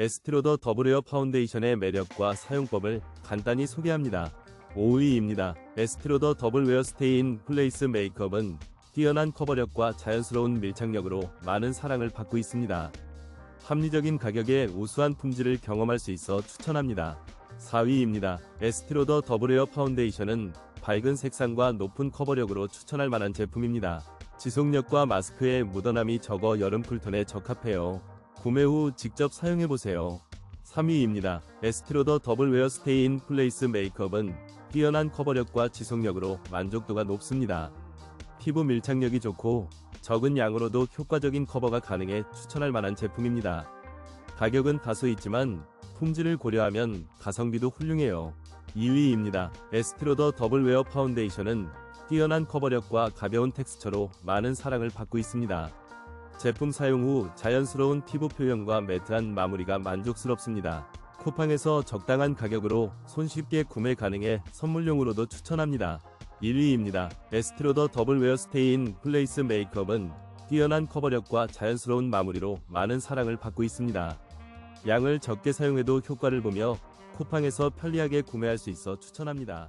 에스티로더 더블웨어 파운데이션의 매력과 사용법을 간단히 소개합니다. 5위입니다. 에스티로더 더블웨어 스테인 플레이스 메이크업은 뛰어난 커버력과 자연스러운 밀착력으로 많은 사랑을 받고 있습니다. 합리적인 가격에 우수한 품질을 경험할 수 있어 추천합니다. 4위입니다. 에스티로더 더블웨어 파운데이션은 밝은 색상과 높은 커버력으로 추천할 만한 제품입니다. 지속력과 마스크의 묻어남이 적어 여름 쿨톤에 적합해요. 구매 후 직접 사용해보세요. 3위입니다. 에스티로더 더블웨어 스테인 플레이스 메이크업은 뛰어난 커버력과 지속력으로 만족도가 높습니다. 피부 밀착력이 좋고 적은 양으로도 효과적인 커버가 가능해 추천할 만한 제품입니다. 가격은 다소 있지만 품질을 고려하면 가성비도 훌륭해요. 2위입니다. 에스티로더 더블웨어 파운데이션은 뛰어난 커버력과 가벼운 텍스처로 많은 사랑을 받고 있습니다. 제품 사용 후 자연스러운 피부 표현과 매트한 마무리가 만족스럽습니다. 쿠팡에서 적당한 가격으로 손쉽게 구매 가능해 선물용으로도 추천합니다. 1위입니다. 에스티로더 더블웨어 스테인 플레이스 메이크업은 뛰어난 커버력과 자연스러운 마무리로 많은 사랑을 받고 있습니다. 양을 적게 사용해도 효과를 보며 쿠팡에서 편리하게 구매할 수 있어 추천합니다.